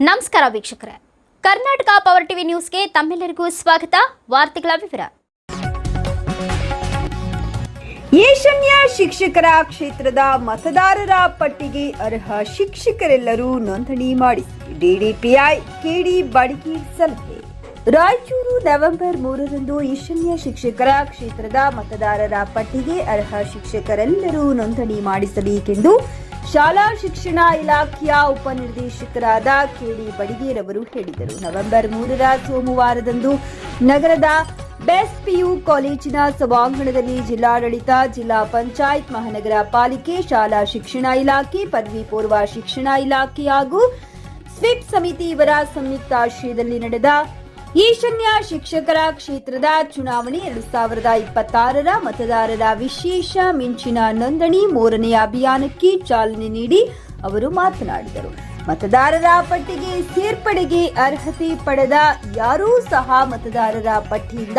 ನಮಸ್ಕಾರ ವೀಕ್ಷಕರೇ. Karnataka power TV ನ್ಯೂಸ್ಗೆ ತಮ್ಮೆಲ್ಲರಿಗೂ ಸ್ವಾಗತ. ವಾರ್ತೆಗಳ ವಿವರ. ಈಶಾನ್ಯ ಶಿಕ್ಷಕರ ಕ್ಷೇತ್ರದ ಮತದಾರರ ಪಟ್ಟಿಗೆ ಅರ್ಹ ಶಿಕ್ಷಕರೆಲ್ಲರೂ ನೋಂದಣಿ ಮಾಡಿಸಿ ಡಿಡಿಪಿಐ ಕೆಡಿ ಬಡಗಿ ಸಲಹೆ ರಾಯಚೂರು ನವೆಂಬರ್ ಮೂರರಂದು ಈಶಾನ್ಯ ಶಿಕ್ಷಕರ ಕ್ಷೇತ್ರದ ಮತದಾರರ ಪಟ್ಟಿಗೆ ಅರ್ಹ ಶಿಕ್ಷಕರೆಲ್ಲರೂ ನೋಂದಣಿ ಮಾಡಿಸಬೇಕೆಂದು ಶಾಲಾ ಶಿಕ್ಷಣ ಇಲಾಖೆಯ ಉಪನಿರ್ದೇಶಕರಾದ ಕೆಡಿ ಬಡಿಗೇರ್ ಅವರು ಹೇಳಿದರು. ನವೆಂಬರ್ ಮೂರರ ಸೋಮವಾರದಂದು ನಗರದ ಬೆಸ್ಟ್ ಪಿಯು ಕಾಲೇಜಿನ ಸಭಾಂಗಣದಲ್ಲಿ ಜಿಲ್ಲಾಡಳಿತ, ಜಿಲ್ಲಾ ಪಂಚಾಯತ್, ಮಹಾನಗರ ಪಾಲಿಕೆ, ಶಾಲಾ ಶಿಕ್ಷಣ ಇಲಾಖೆ, ಪದವಿ ಪೂರ್ವ ಶಿಕ್ಷಣ ಇಲಾಖೆ ಹಾಗೂ ಸ್ವಿಪ್ ಸಮಿತಿ ಇವರ ಸಂಯುಕ್ತಾಶ್ರಯದಲ್ಲಿ ನಡೆದ ಈಶಾನ್ಯ ಶಿಕ್ಷಕರ ಕ್ಷೇತ್ರದ ಚುನಾವಣೆ ಎರಡು ಸಾವಿರದ ಇಪ್ಪತ್ತಾರರ ಮತದಾರರ ವಿಶೇಷ ಮಿಂಚಿನ ನೋಂದಣಿ ಮೂರನೇ ಅಭಿಯಾನಕ್ಕೆ ಚಾಲನೆ ನೀಡಿ ಅವರು ಮಾತನಾಡಿದರು. ಮತದಾರರ ಪಟ್ಟಿಗೆ ಸೇರ್ಪಡೆಗೆ ಅರ್ಹತೆ ಪಡೆದ ಯಾರೂ ಸಹ ಮತದಾರರ ಪಟ್ಟಿಯಿಂದ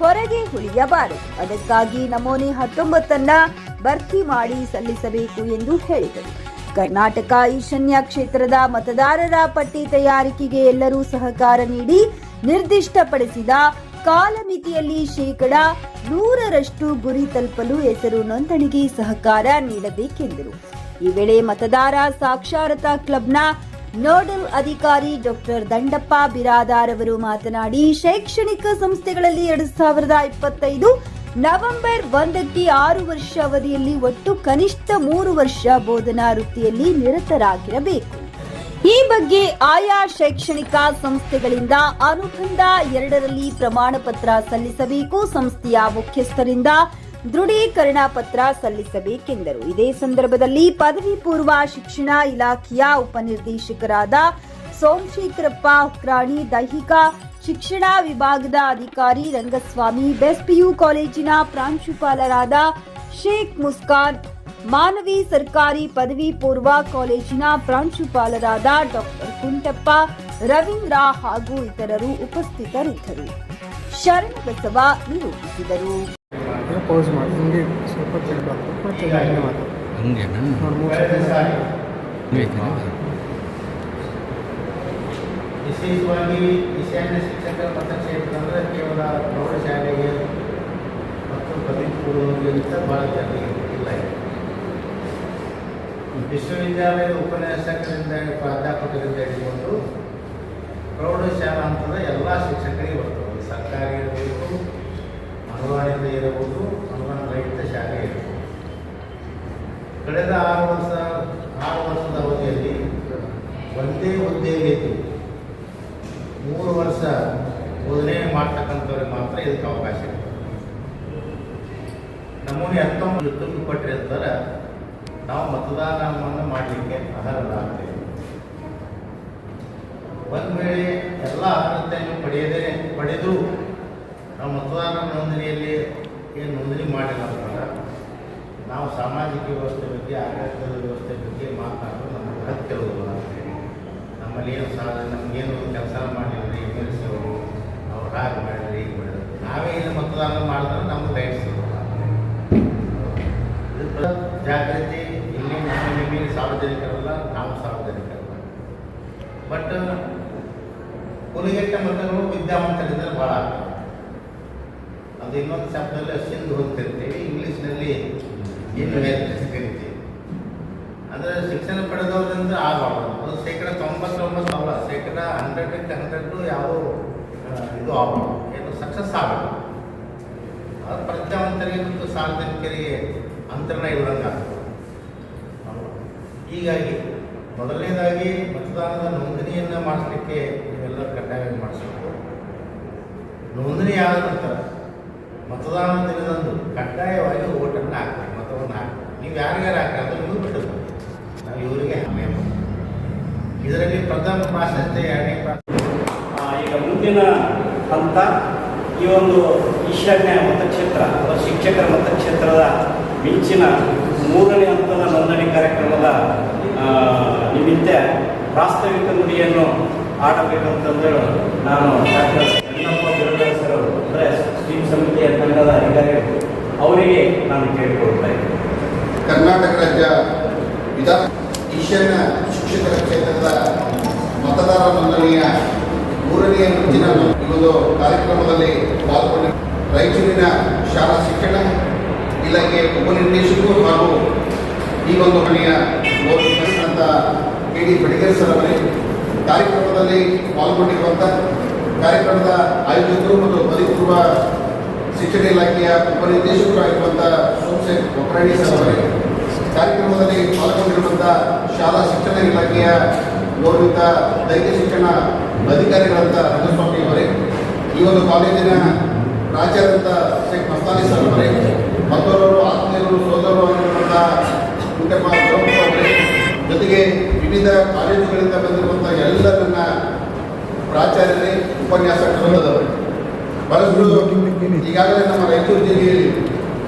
ಹೊರಗೆ ಉಳಿಯಬಾರದು. ಅದಕ್ಕಾಗಿ ನಮೂನೆ ಹತ್ತೊಂಬತ್ತನ್ನ ಭರ್ತಿ ಮಾಡಿ ಸಲ್ಲಿಸಬೇಕು ಎಂದು ಹೇಳಿದರು. ಕರ್ನಾಟಕ ಈಶಾನ್ಯ ಕ್ಷೇತ್ರದ ಮತದಾರರ ಪಟ್ಟಿ ತಯಾರಿಕೆಗೆ ಎಲ್ಲರೂ ಸಹಕಾರ ನೀಡಿ ನಿರ್ದಿಷ್ಟಪಡಿಸಿದ ಕಾಲಮಿತಿಯಲ್ಲಿ ಶೇಕಡ ನೂರರಷ್ಟು ಗುರಿ ತಲುಪಲು ಹೆಸರು ನೋಂದಣಿಗೆ ಸಹಕಾರ ನೀಡಬೇಕೆಂದರು. ಈ ವೇಳೆ ಮತದಾರ ಸಾಕ್ಷರತಾ ಕ್ಲಬ್ನ ನೋಡಲ್ ಅಧಿಕಾರಿ ಡಾಕ್ಟರ್ ದಂಡಪ್ಪ ಬಿರಾದಾರ್ ಅವರು ಮಾತನಾಡಿ, ಶೈಕ್ಷಣಿಕ ಸಂಸ್ಥೆಗಳಲ್ಲಿ ಎರಡು ಸಾವಿರದ ಇಪ್ಪತ್ತೈದು ನವೆಂಬರ್ ಒಂದಕ್ಕೆ ಆರು ವರ್ಷ ಅವಧಿಯಲ್ಲಿ ಒಟ್ಟು ಕನಿಷ್ಠ ಮೂರು ವರ್ಷ ಬೋಧನಾ ವೃತ್ತಿಯಲ್ಲಿ ನಿರತರಾಗಿರಬೇಕು. ಈ ಬಗ್ಗೆ ಆಯಾ ಶೈಕ್ಷಣಿಕ ಸಂಸ್ಥೆಗಳಿಂದ ಅನುಬಂಧ ಎರಡರಲ್ಲಿ ಪ್ರಮಾಣ ಪತ್ರ ಸಲ್ಲಿಸಬೇಕು. ಸಂಸ್ಥೆಯ ಮುಖ್ಯಸ್ಥರಿಂದ ದೃಢೀಕರಣ ಪತ್ರ ಸಲ್ಲಿಸಬೇಕೆಂದರು. ಇದೇ ಸಂದರ್ಭದಲ್ಲಿ ಪದವಿ ಪೂರ್ವ ಶಿಕ್ಷಣ ಇಲಾಖೆಯ ಉಪನಿರ್ದೇಶಕರಾದ ಸೋಮಶೇಖರಪ್ಪ ಉಕ್ರಾಣಿ, ದೈಹಿಕ ಶಿಕ್ಷಣ ವಿಭಾಗದ ಅಧಿಕಾರಿ ರಂಗಸ್ವಾಮಿ ಬೆಸ್ಟ್ ಪಿಯು ಕಾಲೇಜಿನ ಪ್ರಾಂಶುಪಾಲರಾದ ಶೇಖ್ ಮುಸ್ಕಾನ್ ಮಾನವಿ ಸರ್ಕಾರಿ ಪದವಿ ಪೂರ್ವ ಕಾಲೇಜಿನ ಪ್ರಾಂಶುಪಾಲರಾದ ಡಾಕ್ಟರ್ ಕುಂಟಪ್ಪ ರವೀಂದ್ರ ಹಾಗೂ ಇತರರು ಉಪಸ್ಥಿತರಿದ್ದರು. ನಿರೂಪಿಸಿದರು. ಮೂರು ಸೆಕೆಂಡ್ ಹಂಗೈತೆ ವಿಶೇಷವಾಗಿ ಈಶಾನ್ಯ ಶಿಕ್ಷಕರ ಮತಕ್ಷೇತ್ರ ಅಂದರೆ ಕೇವಲ ಪ್ರೌಢಶಾಲೆಗೆ ಮತ್ತು ಪದವಿ ಪೂರ್ವಗಳಿಗಿಂತ ಭಾಳ ಜನರಿಗೆ ಇದೆ. ವಿಶ್ವವಿದ್ಯಾಲಯದ ಉಪನ್ಯಾಸಕರಿಂದ ಪ್ರಾಧ್ಯಾಪಕರಿಂದ ಹಿಡಿದುಕೊಂಡು ಪ್ರೌಢಶಾಲಾ ಹಂತದ ಎಲ್ಲ ಶಿಕ್ಷಕರಿಗೆ ಬರ್ತದೆ. ಸರ್ಕಾರಿ ಇರಬೇಕು ಅನುದಾನದಿಂದ ಇರಬಹುದು ಅನುದಾನ ರಹಿತ ಶಾಲೆ ಇರಬಹುದು ಕಳೆದ ಆರು ವರ್ಷ ಆರು ವರ್ಷದ ಅವಧಿಯಲ್ಲಿ ಒಂದೇ ಹುದ್ದೆಗೆ ಮೂರು ವರ್ಷ ಬೋಧನೆ ಮಾಡ್ತಕ್ಕಂಥವ್ರಿಗೆ ಮಾತ್ರ ಇದಕ್ಕೆ ಅವಕಾಶ ಇದೆ ನಮೂನೆ ಹತ್ತೊಂಬತ್ತು ತುಂಬಿ ಕೊಟ್ಟರೆ ಅಂತಾರೆ ನಾವು ಮತದಾನವನ್ನು ಮಾಡಲಿಕ್ಕೆ ಅರ್ಹರಾಗ್ತೇವೆ ಒಂದು ವೇಳೆ ಎಲ್ಲ ಅರ್ಹತೆಯನ್ನು ಪಡೆಯದೇ ಪಡೆದು ನಾವು ಮತದಾರ ನೋಂದಣಿಯಲ್ಲಿ ಏನು ನೋಂದಣಿ ಮಾಡಿಲ್ಲ ನಾವು ಸಾಮಾಜಿಕ ವ್ಯವಸ್ಥೆ ಬಗ್ಗೆ, ಆಡಳಿತದ ವ್ಯವಸ್ಥೆ ಬಗ್ಗೆ ಮಾತನಾಡೋದು ನಮಗೆ ಹತ್ತಿರೋದಿಲ್ಲ ನಮ್ಮಲ್ಲಿ ಏನು ಸಾಧನೆ ನಮಗೇನು ಕೆಲಸ ಮಾಡಿಲ್ಲ ಎಂ ಎಲ್ ಸಿ ಅವರು ಅವ್ರು ಹಾಗೆ ಮಾಡಿದ್ರೆ ಈಗ ಮಾಡಿದ್ರು ನಾವೇ ಇಲ್ಲಿ ಮತದಾನ ಮಾಡಿದ್ರೆ ನಮ್ಗೆ ರೈಟ್ಸ್ ಜಾಗೃತಿ ಇಲ್ಲಿ ನಮ್ಮ ನಿಮಗೆ ಸಾರ್ವಜನಿಕರಲ್ಲ, ನಾವು ಸಾರ್ವಜನಿಕರಲ್ಲ. ಬಟ್ ಕುಲಿಗೆಟ್ಟ ಮತಗಳು ವಿದ್ಯಾವಂತರಿಂದ ಭಾಳ ಆಗ್ತವೆ ಅದು ಇನ್ನೊಂದು ಶಬ್ದದಲ್ಲಿ ಸಿಂಧು ಹೋಗ್ತಿರ್ತೀವಿ ಇಂಗ್ಲೀಷ್ನಲ್ಲಿ ಇನ್ನು ಕರಿತೀವಿ ಅಂದರೆ ಶಿಕ್ಷಣ ಪಡೆದವರಿಂದ ಆಗಬಾರ್ದು ಅದು ಶೇಕಡ ತೊಂಬತ್ತೊಂಬತ್ತು ಅಲ್ಲ ಶೇಕಡ ಹಂಡ್ರೆಡಕ್ಕೆ ಹಂಡ್ರೆಡ್ ಯಾವುದೋ ಇದು ಆಗಬಾರ್ದು ಏನು ಸಕ್ಸಸ್ ಆಗಬೇಕು ಅದು ಪ್ರಜ್ಞಾವಂತರಿಗೆ ಮತ್ತು ಸಾರ್ವಜನಿಕರಿಗೆ ಅಂತರಣ ಇಲ್ಲದಂಗೆ ಹೀಗಾಗಿ ಮೊದಲನೇದಾಗಿ ಮತದಾನದ ನೋಂದಣಿಯನ್ನು ಮಾಡಿಸ್ಲಿಕ್ಕೆ ನೀವೆಲ್ಲ ಕಡ್ಡಾಯವಾಗಿ ಮಾಡಿಸಬೇಕು. ನೋಂದಣಿ ಆದ ನಂತರ ಮತದಾನ ದಿನದಂದು ಕಡ್ಡಾಯವಾಗಿ ಓಟನ್ನು ಹಾಕ್ಬೇಕು, ಮತವನ್ನು ಹಾಕ್ಬೇಕು. ನೀವು ಯಾರಿಗಾರು ಹಾಕಿ ಅದನ್ನು ನೀವು ಬಿಡಬೇಕು ನಾವು ಇವರಿಗೆ ಇದರಲ್ಲಿ ಪ್ರಥಮ ಪ್ರಾಶಸ್ತ್ಯ, ಎರಡನೇ ಈಗ ಮುಂದಿನ ಹಂತ ಈ ಒಂದು ಈಶಾನ್ಯ ಮತಕ್ಷೇತ್ರ ಅಥವಾ ಶಿಕ್ಷಕರ ಮತಕ್ಷೇತ್ರದ ಮಿಂಚಿನ ಮೂರನೇ ಹಂತದ ನೋಂದಣಿ ಕಾರ್ಯಕ್ರಮದ ನಿಮಿತ್ತ ಪ್ರಾಸ್ತಾವಿಕ ನುಡಿಯನ್ನು ಆಡಬೇಕಂತಂದ್ರೆ ನಾನು ಡಾಕ್ಟರ್ ಕಣ್ಣಪ್ಪ ಸರ್ ಅಂದರೆ ಸ್ಟೀಮ್ ಸಮಿತಿಯ ತಂಡದ ಅಧಿಕಾರಿಗಳು. ಅವರಿಗೆ ನಾನು ಕೇಳಿಕೊಳ್ತಾ ಇದ್ದೀನಿ. ಕರ್ನಾಟಕ ರಾಜ್ಯ ವಿಧಾನ ಈಶಾನ್ಯ ಶಿಕ್ಷಕರ ಕ್ಷೇತ್ರದ ಮತದಾರ ನೋಂದಣಿಯ ಮೂರನೆಯ ಮುಂಚಿನ ಈ ಕಾರ್ಯಕ್ರಮದಲ್ಲಿ ಪಾಲ್ಗೊಂಡ ರಾಯಚೂರಿನ ಶಾಲಾ ಶಿಕ್ಷಣ ಇಲಾಖೆ ಉಪನಿರ್ದೇಶಕರು ಹಾಗೂ ಈ ಒಂದು ಮನೆಯ ಕೆ ಡಿ ಪಡಿಗೇರ್ ಸರ್ ಅವರೇ ಕಾರ್ಯಕ್ರಮದಲ್ಲಿ ಪಾಲ್ಗೊಂಡಿರುವಂಥ ಕಾರ್ಯಕ್ರಮದ ಆಯೋಜಕರು ಮತ್ತು ಪದವಿಪೂರ್ವ ಶಿಕ್ಷಣ ಇಲಾಖೆಯ ಉಪನಿರ್ದೇಶಕರು ಆಗಿರುವಂಥ ಸೋಮಶೇಖರ್ ಕೊಕ್ಕರಳ್ಳಿ ಸರ್ ಅವರೇ. ಕಾರ್ಯಕ್ರಮದಲ್ಲಿ ಪಾಲ್ಗೊಂಡಿರುವಂಥ ಶಾಲಾ ಶಿಕ್ಷಣ ಇಲಾಖೆಯ ಗೌರವಿತ ದೈಹಿಕ ಶಿಕ್ಷಣ ಅಧಿಕಾರಿಗಳಂತ ರಂಗಸ್ವಾಮಿ ಅವರೇ, ಈ ಒಂದು ಕಾಲೇಜಿನ ಪ್ರಾಚಾರ್ಯಂತ ಶೇಖ್ ಮಸ್ತಾನಿ ಸರ್ ಅವರೇ ಮತ್ತೋರವರು ಆತ್ಮೀಯರು, ಸೋದರರು ಆಗಿರುವಂಥ ಅವರೇ ಜೊತೆಗೆ ವಿವಿಧ ಕಾಲೇಜುಗಳಿಂದ ಬಂದಿರುವಂಥ ಎಲ್ಲ ನನ್ನ ಪ್ರಾಚಾರ್ಯರೇ ಉಪನ್ಯಾಸಕರಲ್ಲದವರು ಬಹಳಷ್ಟು ಈಗಾಗಲೇ ನಮ್ಮ ರಾಯಚೂರು ಜಿಲ್ಲೆಯಲ್ಲಿ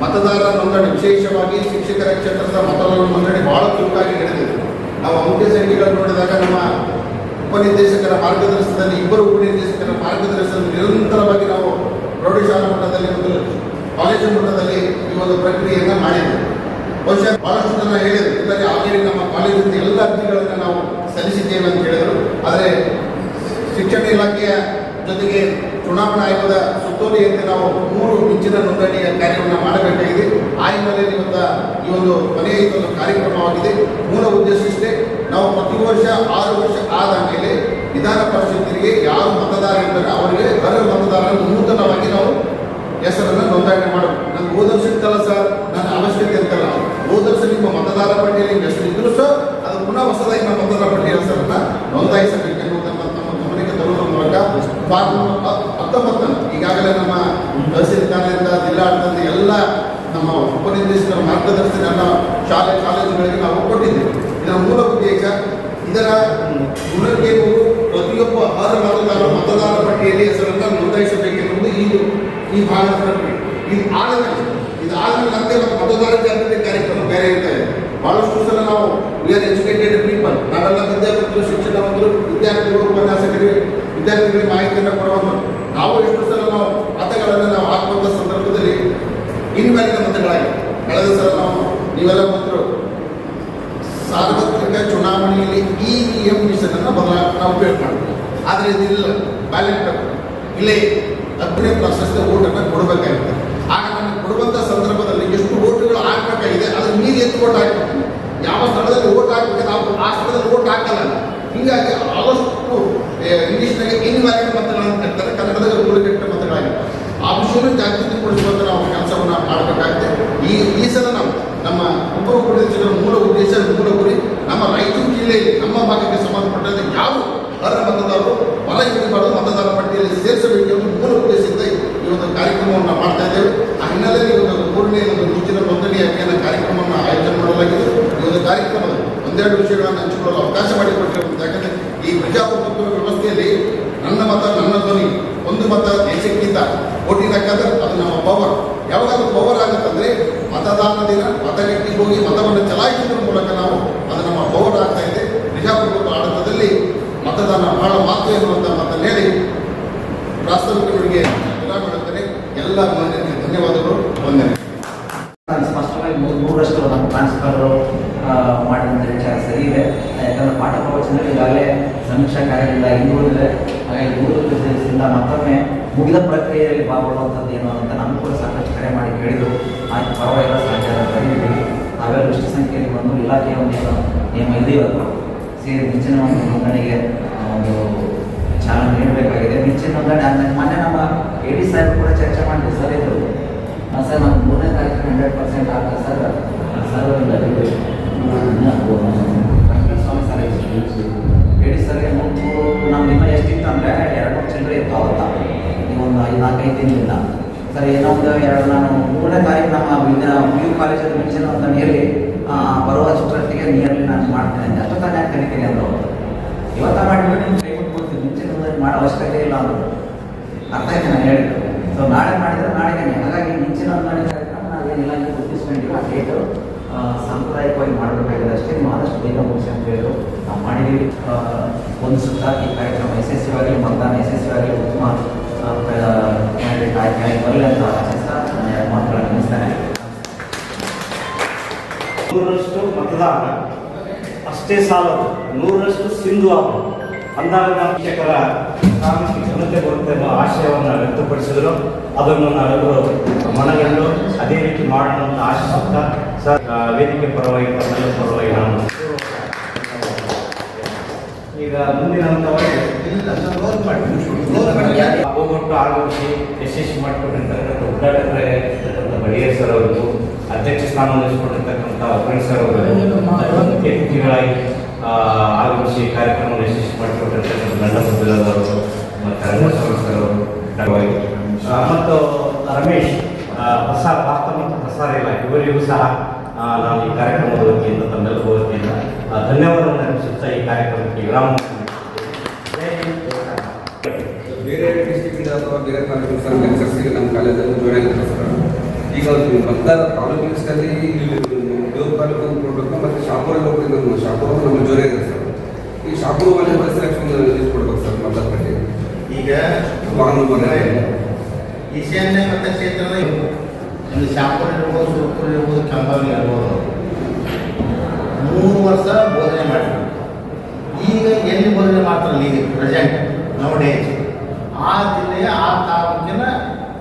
ಮತದಾರರ ನೋಂದಣಿ, ವಿಶೇಷವಾಗಿ ಶಿಕ್ಷಕರ ಕ್ಷೇತ್ರದ ಮತದಾರರ ನೋಂದಣಿ ಬಹಳ ಚುರುಕಾಗಿ ನಡೆದಿದೆ. ನಾವು ಅಂಕೆ ಸಂಖ್ಯೆಗಳನ್ನು ನೋಡಿದಾಗ ನಮ್ಮ ಉಪನಿರ್ದೇಶಕರ ಮಾರ್ಗದರ್ಶನದಲ್ಲಿ, ಇಬ್ಬರು ಉಪನಿರ್ದೇಶಕರ ಮಾರ್ಗದರ್ಶನದಲ್ಲಿ ನಿರಂತರವಾಗಿ ನಾವು ಪ್ರೌಢಶಾಲಾ ಮಟ್ಟದಲ್ಲಿ ಒಂದು ಕಾಲೇಜು ಮಟ್ಟದಲ್ಲಿ ಈ ಒಂದು ಪ್ರಕ್ರಿಯೆಯನ್ನು ಮಾಡಿದ್ದೇವೆ. ಬಹುಶಃ ಬಹಳಷ್ಟು ಜನ ಹೇಳಿದರು ಇದರಲ್ಲಿ ನಮ್ಮ ಕಾಲೇಜಿನ ಎಲ್ಲ ಅರ್ಜಿಗಳನ್ನು ನಾವು ಸಲ್ಲಿಸಿದ್ದೇವೆ ಅಂತ ಹೇಳಿದರು. ಆದರೆ ಶಿಕ್ಷಣ ಇಲಾಖೆಯ ಜೊತೆಗೆ ಚುನಾವಣಾ ಆಯೋಗದ ಸುತ್ತೋಲೆಯಂತೆ ನಾವು ಮೂರು ಹೆಚ್ಚಿನ ನೋಂದಣಿಯ ಕಾರ್ಯವನ್ನು ಮಾಡಬೇಕಾಗಿದೆ. ಆ ಹಿನ್ನೆಲೆಯಲ್ಲಿ ಇವತ್ತ ಈ ಒಂದು ಕೊನೆಯ ಒಂದು ಕಾರ್ಯಕ್ರಮವಾಗಿದೆ. ಮೂಲ ಉದ್ದೇಶ ಇಷ್ಟೇ, ನಾವು ಪ್ರತಿ ವರ್ಷ ಆರು ವರ್ಷ ಆದ ಮೇಲೆ ವಿಧಾನ ಪರಿಷತ್ತಿಗೆ ಯಾರು ಮತದಾರ ಇರ್ತಾರೆ ಅವರಿಗೆ ಬರೋ ಮತದಾರರನ್ನು ನೂತನವಾಗಿ ನಾವು ಹೆಸರನ್ನು ನೋಂದಣಿ ಮಾಡಬೇಕು ನನಗೆ ಹೋದ ಸರ್ ನನ್ನ ಅವಶ್ಯಕತೆ ಅಂತಲ್ಲ ಓದರ್ಶ ನಿಮ್ಮ ಮತದಾರ ಪಟ್ಟಿಯಲ್ಲಿ ನಿಮ್ಮ ಹೆಸರು ಇದ್ರೂ ಸಹ ಅದು ಪುನಃ ಹೊಸದಾಗಿ ನಮ್ಮ ಮತದಾರ ಪಟ್ಟಿಯ ಹೆಸರನ್ನ ನೋಂದಾಯಿಸಬೇಕು ಎನ್ನುವುದನ್ನು ತಮ್ಮ ಗಮನಕ್ಕೆ ತರುವುದರ ಮೂಲಕ ಫಾರ್ಮ್ ಹತ್ತೊಂಬತ್ತನ್ನು ಈಗಾಗಲೇ ನಮ್ಮ ತಹಸೀಲ್ದಾರರಿಂದ ಜಿಲ್ಲಾಡಳಿತದಿಂದ ಎಲ್ಲ ನಮ್ಮ ಉಪನಿರ್ದೇಶಕರ ಮಾರ್ಗದರ್ಶನ ಶಾಲೆ ಕಾಲೇಜುಗಳಿಗೆ ನಾವು ಕೊಟ್ಟಿದ್ದೇವೆ ಇದರ ಮೂಲ ಉದ್ದೇಶ ಇದರ ಪುನರ್ಗೇವು ಪ್ರತಿಯೊಬ್ಬ ಅರ್ಹ ಮತದಾರ ಮತದಾರ ಪಟ್ಟಿಯಲ್ಲಿ ಹೆಸರನ್ನು ನೋಂದಾಯಿಸಬೇಕೆನ್ನುವುದು ಈ ಈ ಭಾಗ ಇದು ಆದಮೇಲೆ ಇದು ಆದಮೇಲೆ ಮತ್ತೆ ಒಂದು ಮತದಾರ ಜಾಗೃತಿ ಕಾರ್ಯಕ್ರಮ ಬೇರೆ ಇರ್ತಾ ಇದೆ. ಬಹಳಷ್ಟು ಸಲ ನಾವು ವಿ ಎಜುಕೇಟೆಡ್ ಪೀಪಲ್ ನಾವೆಲ್ಲ ವಿದ್ಯಾರ್ಥಿಗಳು ಶಿಕ್ಷಕರು ವಿದ್ಯಾರ್ಥಿಗಳು ಉಪನ್ಯಾಸಕರಿಗೆ ವಿದ್ಯಾರ್ಥಿಗಳಿಗೆ ಮಾಹಿತಿಯನ್ನು ಕೊಡುವಂತ ನಾವು ಎಷ್ಟು ಸಲ ನಾವು ಮತಗಳನ್ನು ನಾವು ಹಾಕುವಂಥ ಸಂದರ್ಭದಲ್ಲಿ ಇನ್ವ್ಯಾಲಿಡ್ ಮತಗಳಾಗಿವೆ ಕಳೆದ ಸಲ ನಾವು ನೀವೆಲ್ಲ ಬಂದರು ಸಾರ್ವತ್ರಿಕ ಚುನಾವಣೆಯಲ್ಲಿ ಇ ವಿ ಮಿಷನ್ ಅನ್ನು ಬದಲ ನಾವು ಉಪಯೋಗ ಆದರೆ ಇದಿಲ್ಲ. ಬ್ಯಾಲೆಟ್ ಇಲ್ಲೇ ಅಗ್ನಿ ಪ್ರಾಶಸ್ತ್ಯ ಓಟನ್ನು ಕೊಡಬೇಕಾಗುತ್ತೆ. ಆಗ ನಮಗೆ ಕೊಡುವಂಥ ಸಂದರ್ಭದಲ್ಲಿ ಎಷ್ಟು ಓಟುಗಳು ಹಾಕಬೇಕಾಗಿದೆ ಅದನ್ನು ನೀರು ಎಷ್ಟು ಓಟ್ ಯಾವ ಸ್ಥಳದಲ್ಲಿ ಓಟ್ ಹಾಕಬೇಕು ನಾವು ಆ ಸ್ಥಳದಲ್ಲಿ ಓಟ್ ಹಾಕಲ್ಲ. ಹೀಗಾಗಿ ಆದಷ್ಟು ಇಂಗ್ಲೀಷ್ನಾಗೆ ಇನ್ವ್ಯಾಲಿಡ್ ಮತಗಳನ್ನು ಕರೀತಾರೆ ಕನ್ನಡದಲ್ಲಿ ಮೂಲಕಟ್ಟ ಮತಗಳಾಗಿವೆ. ಆ ವಿಷಯವನ್ನು ಜಾಗೃತಿ ಕೊಡಿಸುವಂಥ ನಾವು ಕೆಲಸವನ್ನು ಮಾಡಬೇಕಾಗುತ್ತೆ. ಈ ಈ ಸಲ ನಾವು ನಮ್ಮ ಉಪ ಉಪನಿರ್ದೇಶಕರ ಮೂಲ ಉದ್ದೇಶ, ಮೂಲ ಗುರಿ ನಮ್ಮ ರಾಯಚೂರು ಜಿಲ್ಲೆಯಲ್ಲಿ, ನಮ್ಮ ಭಾಗಕ್ಕೆ ಸಂಬಂಧಪಟ್ಟಂತೆ ಯಾವ ಅರ್ಹ ಮತದಾರರು ಹೊರ ಇರಬಾರದು ಮತದಾರ ಪಟ್ಟಿಯಲ್ಲಿ ಸೇರಿಸಬೇಕೆಂದು ಮೂಲ ಉದ್ದೇಶದಿಂದ ಈ ಒಂದು ಕಾರ್ಯಕ್ರಮವನ್ನು ನಾವು ಮಾಡ್ತಾ ಇದ್ದೇವೆ ಹಿನ್ನೆಲೆಯಲ್ಲಿ ಒಂದು ಮೂರನೇ ಒಂದು ಮುಂಚಿನ ನೋಂದಣಿ ಅಭಿಯಾನ ಕಾರ್ಯಕ್ರಮವನ್ನು ಆಯೋಜನೆ ಮಾಡಲಾಗಿದೆ. ಈ ಒಂದು ಕಾರ್ಯಕ್ರಮದಲ್ಲಿ ಒಂದೆರಡು ವಿಷಯಗಳನ್ನು ಹಂಚಿಕೊಳ್ಳಲು ಅವಕಾಶ ಮಾಡಿಕೊಟ್ಟಿರುವಂತ ಯಾಕಂದ್ರೆ ಈ ಪ್ರಜಾಪ್ರಭುತ್ವ ವ್ಯವಸ್ಥೆಯಲ್ಲಿ ನನ್ನ ಮತ, ನನ್ನ ಧ್ವನಿ, ಒಂದು ಮತ, ದೇಶಕ್ಕಿಂತ ಓಟಿನ ಹಾಕಿದ್ರೆ ಅದು ನಮ್ಮ ಪವರ್ ಯಾವಾಗ ಪವರ್ ಆಗುತ್ತಂದ್ರೆ ಮತದಾನ ದಿನ ಮತಗಟ್ಟೆಗೆ ಹೋಗಿ ಮತವನ್ನು ಚಲಾಯಿಸುವುದರ ಮೂಲಕ ನಾವು ಅದು ನಮ್ಮ ಪವರ್ ಆಗ್ತಾ ಇದೆ. ಪ್ರಜಾಪ್ರಭುತ್ವ ಆಡಳಿತದಲ್ಲಿ ಮತದಾನ ಬಹಳ ಮಹತ್ವ ಎನ್ನುವಂಥ ಮಾತನ್ನು ಹೇಳಿ ಪ್ರಾಸ್ತಾವಿಕರಿಗೆ ಎಲ್ಲ ಮಾನ್ಯತೆ ಧನ್ಯವಾದಗಳು. ನಾನು ನೂರರಷ್ಟು ನಮ್ಮ ಟ್ರಾನ್ಸ್ಫರು ಮಾಡಿದಂಥ ವಿಚಾರ ಸರಿ ಇದೆ. ಯಾಕಂದರೆ ಪಾಠ ಪ್ರವಚನದಲ್ಲಿ ಈಗಾಗಲೇ ಸಮೀಕ್ಷಾ ಕಾರ್ಯದಿಂದ ಹಿಂದುಳಿದಿದೆ ಹಾಗಾಗಿ ಮೂರು ಮತ್ತೊಮ್ಮೆ ಮುಗಿದ ಪ್ರಕ್ರಿಯೆಯಲ್ಲಿ ಪಾಲ್ಗೊಳ್ಳುವಂಥದ್ದು ಏನು ಅಂತ ನಮಗೂ ಕೂಡ ಸಾಕಷ್ಟು ಕರೆ ಮಾಡಿ ಕೇಳಿದರು. ಆಯ್ತು, ಪರವಾಗಿಲ್ಲ ಸಹಕಾರ ಬರೀತೀವಿ ನಾವೆಲ್ಲ ಇಷ್ಟು ಸಂಖ್ಯೆಯಲ್ಲಿ ಬಂದು ಇಲಾಖೆಯ ಒಂದು ನಿಯಮ ಇದೆ ಇವತ್ತು. ಸೇರಿ ಮುಂಚಿನ ಒಂದು ನೋಂದಣಿಗೆ ಒಂದು ಚಾಲನೆ ನೀಡಬೇಕಾಗಿದೆ. ಮುಂಚಿನ ನೋಂದಣಿ ಆದಮೇಲೆ ಮೊನ್ನೆ ನಮ್ಮ ಎ ಡಿ ಸಾಹೇಬ್ ಕೂಡ ಚರ್ಚೆ ಮಾಡಿದ್ವಿ ಸರ್ ಇದ್ರು ಹಾಂ ಸರ್ ನಾನು ಮೂರನೇ ತಾರೀಕು ಹಂಡ್ರೆಡ್ ಪರ್ಸೆಂಟ್ ಆಗ್ತದೆ ಸರ್ ಸರ್. ಹೇಳಿ ಸರ್ ಮೂರು ನಮ್ಮ ನಿಮ್ಮ ಎಷ್ಟಿತ್ತು ಅಂದರೆ ಎರಡು ಮೂರು ಚಿಲ್ಲರೆ ಇತ್ತು ಅವತ್ತ ಈ ಒಂದು ಐದು, ನಾಲ್ಕೈದು ದಿನದಿಂದ ಸರ್, ಏನೋ ಒಂದು ಎರಡು, ನಾನು ಮೂರನೇ ತಾರೀಕು ನಮ್ಮ ಪಿ ಯು ಕಾಲೇಜಲ್ಲಿ ಮುಂಚಿನ ಅಂತ ಹೇಳಿ ಬರುವ ಅಷ್ಟೊತ್ತಿಗೆ ನಿಯರ್ಲಿ ನಾನು ಮಾಡ್ತೇನೆ. ಅಂತ ಅಷ್ಟೊತ್ತ ನಾನು ಕರಿತೀನಿ ಅಂದರು? ಇವತ್ತ ಮಾಡಿಬಿಟ್ಟು ನಿಮ್ಮ ಕೈ ಕೊಡ್ತೀನಿ ಮುಂಚೆ ಮಾಡೋ ಅವಶ್ಯಕತೆ ಇಲ್ಲ ಅಂದರು. ಅರ್ಥ ಆಯ್ತು ನಾನು ಹೇಳಿದ್ದು? ಸೊ ನಾಳೆ ಮಾಡಿದ್ರೆ ನಾಳೆಗೆ ಹಾಗಾಗಿ ಮುಂಚಿನ ಕಾರ್ಯಕ್ರಮ ನಾವೇನಿಲ್ಲ ನೀವು ಗುರುತಿಸ್ಕೊಂಡಿಲ್ಲ ಡೇಟು ಸಾಂಪ್ರದಾಯಿಕವಾಗಿ ಮಾಡಬೇಕಾಗಿದೆ ಅಷ್ಟೇ. ನೀವು ಆದಷ್ಟು ಬೇಗ ಮುಗಿಸಿ ಅಂತ ಹೇಳಿದ್ರು. ನಾವು ಮಾಡಿದ್ದೀವಿ. ಒಂದು ಸುತ್ತ ಈ ಕಾರ್ಯಕ್ರಮ. ಯಶಸ್ವಿಯಾಗಲಿ ಮತದಾನ, ಯಶಸ್ವಿಯಾಗಲಿ ಉತ್ತಮ ಕ್ಯಾಂಡಿಡೇಟ್ ಆಯ್ಕೆ ಆಗಿ ಬರಲಿ ಅಂತ ಆಶಿಸ್ತಾ ಎರಡು ಮಾತುಗಳನ್ನು ನಿಲ್ಲಿಸ್ತೇನೆ ನೂರರಷ್ಟು ಮತದಾನ. ಅಷ್ಟೇ ಸಾಲದು. ನೂರರಷ್ಟು ಸಿಂಧು ಆಗಬೇಕು ಅಂದಾಗ ನಾವು ಶಿಕ್ಷಕರ ಸಾಮಾಜಿಕ ಘನತೆ ಬರುತ್ತೆ ಎಂಬ ಆಶಯವನ್ನು ವ್ಯಕ್ತಪಡಿಸಿದರು. ಅದನ್ನು ನಾವೆಲ್ಲರೂ ಮನಗಂಡು ಅದೇ ರೀತಿ ಮಾಡೋಣ ಅಂತ ಆಶಿಸುತ್ತಾ ಸರ್ ವೇದಿಕೆ ಪರವಾಗಿ ತಮ್ಮೆಲ್ಲರ ಪರವಾಗಿ ನಾನು ಈಗ ಮುಂದಿನ ಹಂತವಾಗಿ ಆಗಮಿಸಿ ಎಸ್ ಯಶಸ್ವಿ ಮಾಡಿಕೊಂಡಿರ್ತಕ್ಕಂಥ ಉದ್ಘಾಟಕರಾಗಿರ್ತಕ್ಕಂಥ ಬಳಿಯ ಸರ್ ಅವರಿಗೂ ಅಧ್ಯಕ್ಷ ಸ್ಥಾನ ವಹಿಸಿಕೊಂಡಿರ್ತಕ್ಕಂಥ ಸರ್ ಅವರು ಆ, ಆಗಮಿಸಿ ಕಾರ್ಯಕ್ರಮವನ್ನು ಯಶಸ್ವಿ ಮಾಡಿಕೊಟ್ಟಿರ್ತಕ್ಕಂಥ ಗಂಡ ಅವರು ಮತ್ತು ಅವರು ಡಾಕ್ಟರ್ ಮತ್ತು ರಮೇಶ್ ಪ್ರಸಾರ ವಾರ್ತಾ ಮತ್ತು ಪ್ರಸಾರ ಇಲಾಖೆ ಇವರಿಗೂ ಸಹ ನಾವು ಈ ಕಾರ್ಯಕ್ರಮದ ವತಿಯಿಂದ ತಮ್ಮೆಲ್ಲರ ಆ, ಧನ್ಯವಾದವನ್ನು ಅರ್ಪಿಸುತ್ತಾ ಈ ಕಾರ್ಯಕ್ರಮಕ್ಕೆ ವಿರಾಮ ಬೇರೆ ಡಿಸ್ಟ್ರಿಕ್ಟಿಂದ ಅಥವಾ ಬೇರೆ ತಾಲೂಕಿನ ಸರ್ ಲೆಕ್ಚರ್ಸ್ಗೆ ನಮ್ಮ ಕಾಲೇಜಲ್ಲಿ ಜಾಯ್ನ್ ಆಗಿರ್ತಾರೆ ಸರ್ ಈಗ ತಾಲೂಕು ಲಿಸ್ಟಲ್ಲಿ ತಾಲೂಕು ಅಂತ ಕೊಡಬೇಕು ಮತ್ತು ಶಾಪುರ ಹೋಗ್ತಿದ್ದು ನಮ್ಮ ಶಾಪುರ ನಮ್ಮ ಜೋರೇ ಇದೆ ಸರ್. ಈ ಶಾಪುರ ಒಳ್ಳೆ ಬಸ್ ಆ್ಯಕ್ಷನ್ ರಿಲೀಸ್ ಕೊಡ್ಬೇಕು ಸರ್ ಪಟ್ಟಿ ಈಗ ಭಾನುವಾರ ಈಶಾನ್ಯ ಮತಕ್ಷೇತ್ರದ ಒಂದು ಶಾಪುರ ಇರ್ಬೋದು ಸುರಪುರ ಇರ್ಬೋದು ಕಂಬಾವಿ ಇರ್ಬೋದು. ಮೂರು ವರ್ಷ ಬೋಧನೆ ಮಾಡಿದ್ರು ಈಗ ಎಲ್ಲಿ ಬೋಧನೆ ಮಾಡ್ತಾರಲ್ಲ ಈಗ ಪ್ರೆಸೆಂಟ್ ನವಡೇಜ್ ಆ ಜಿಲ್ಲೆಯ ಆ ತಾಲೂಕಿನ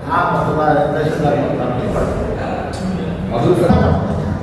ಆ ಮತದಾರ ತಹಶೀಲ್ದಾರ್ ಮತದಾರರಿಗೆ ಕೊಡ್ತಾರೆ ಅದು ಸರ್